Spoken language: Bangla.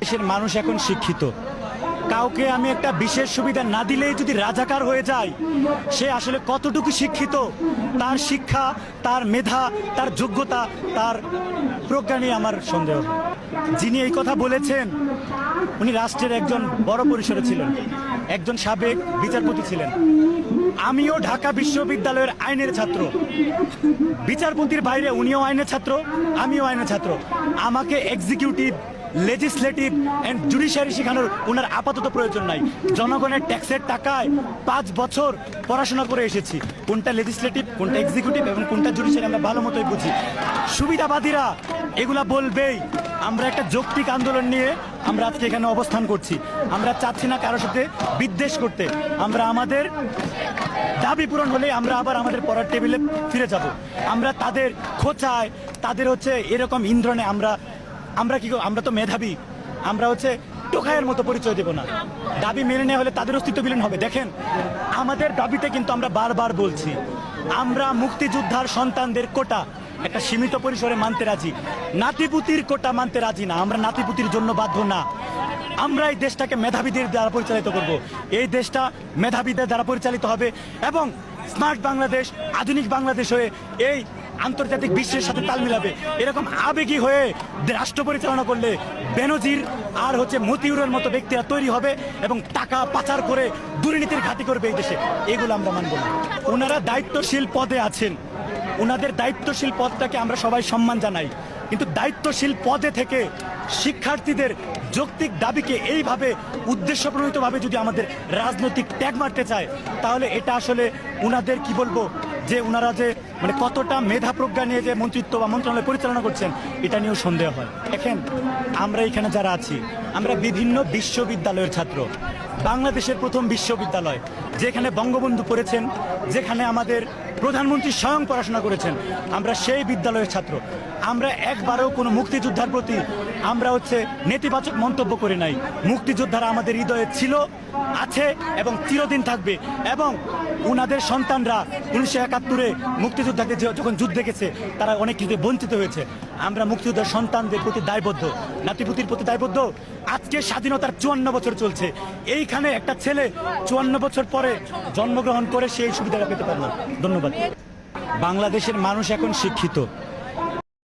দেশের মানুষ এখন শিক্ষিত। কাউকে আমি একটা বিশেষ সুবিধা না দিলেই যদি রাজাকার হয়ে যায়, সে আসলে কতটুকু শিক্ষিত? তার শিক্ষা, তার মেধা, তার যোগ্যতা, তার প্রজ্ঞা নিয়ে আমার সন্দেহ। যিনি এই কথা বলেছেন, উনি রাষ্ট্রের একজন বড় পরিসরে ছিলেন। একজন সাবেক বিচারপতি ছিলেন। আমিও ঢাকা বিশ্ববিদ্যালয়ের আইনের ছাত্র। বিচারপতির বাইরে উনিও আইনের ছাত্র, আমিও আইনের ছাত্র। আমাকে এক্সিকিউটিভ লেজিসলেটিভ অ্যান্ড জুডিশিয়ারি শেখানোর ওনার আপাতত প্রয়োজন নাই। জনগণের ট্যাক্সের টাকায় পাঁচ বছর পড়াশোনা করে এসেছি। কোনটা লেজিসলেটিভ কোনটা এক্সিকিউটিভ এবং কোনটা জুডিশিয়ারি আমরা ভালো মতোই বুঝি। সুবিধাবাদীরা এগুলা বলবেই। আমরা একটা যৌক্তিক আন্দোলন নিয়ে আমরা আজকে এখানে অবস্থান করছি। আমরা চাচ্ছি না কারোর সাথে বিদ্বেষ করতে। আমরা আমাদের দাবি পূরণ হলে আমরা আবার আমাদের পড়ার টেবিলে ফিরে যাব। আমরা তাদের খোঁচায়, তাদের হচ্ছে এরকম ইন্দ্রণে আমরা আমরা কি? আমরা তো মেধাবী। আমরা হচ্ছে টোকায়ের মতো পরিচয় দেব না। দাবি মেনে নেওয়া হলে তাদের অস্তিত্ব বিলীন হবে। দেখেন, আমাদের দাবিতে কিন্তু আমরা বারবার বলছি, আমরা মুক্তিযোদ্ধার সন্তানদের কোটা একটা সীমিত পরিসরে মানতে রাজি। নাতিপুতির কোটা মানতে রাজি না। আমরা নাতিপুতির জন্য বাধ্য না। আমরা এই দেশটাকে মেধাবীদের দ্বারা পরিচালিত করব। এই দেশটা মেধাবীদের দ্বারা পরিচালিত হবে এবং স্মার্ট বাংলাদেশ, আধুনিক বাংলাদেশ হয়ে এই আন্তর্জাতিক বিশ্বের সাথে তাল মিলাবে। এরকম আবেগী হয়ে রাষ্ট্র পরিচালনা করলে বেনজির আর হচ্ছে মতিউরের মতো ব্যক্তিরা তৈরি হবে এবং টাকা পাচার করে দুর্নীতির ঘাঁটি করবে এই দেশে। এগুলো আমরা মানব না। ওনারা দায়িত্বশীল পদে আছেন। ওনাদের দায়িত্বশীল পদটাকে আমরা সবাই সম্মান জানাই। কিন্তু দায়িত্বশীল পদে থেকে শিক্ষার্থীদের যৌক্তিক দাবিকে এইভাবে উদ্দেশ্যপ্রণীতভাবে যদি আমাদের রাজনৈতিক ট্যাগ মারতে চায়, তাহলে এটা আসলে উনাদের কি বলব? যে উনারা যে মানে কতটা মেধা প্রজ্ঞা নিয়ে যে মন্ত্রিত্ব বা মন্ত্রণালয় পরিচালনা করছেন, এটা নিয়েও সন্দেহ হয়। দেখেন, আমরা এখানে যারা আছি, আমরা বিভিন্ন বিশ্ববিদ্যালয়ের ছাত্র। বাংলাদেশের প্রথম বিশ্ববিদ্যালয়, যেখানে বঙ্গবন্ধু পড়েছেন, যেখানে আমাদের প্রধানমন্ত্রী স্বয়ং পড়াশোনা করেছেন, আমরা সেই বিদ্যালয়ের ছাত্র। আমরা একবারও কোনো মুক্তিযোদ্ধার প্রতি আমরা হচ্ছে নেতিবাচক মন্তব্য করি নাই। মুক্তিযোদ্ধারা আমাদের হৃদয়ে ছিল, আছে এবং চিরদিন থাকবে এবং উনাদের সন্তানরা উনিশশো একাত্তরে মুক্তিযোদ্ধাকে যখন যুদ্ধ গেছে তারা অনেক কিছু বঞ্চিত হয়েছে। আমরা মুক্তিযোদ্ধার সন্তানদের প্রতি দায়বদ্ধ, নাতিপুতির প্রতি দায়বদ্ধ। আজকে স্বাধীনতার চুয়ান্ন বছর চলছে। এইখানে একটা ছেলে চুয়ান্ন বছর পরে জন্মগ্রহণ করে সেই সুবিধাটা পেতে পারল। ধন্যবাদ। বাংলাদেশের মানুষ এখন শিক্ষিত।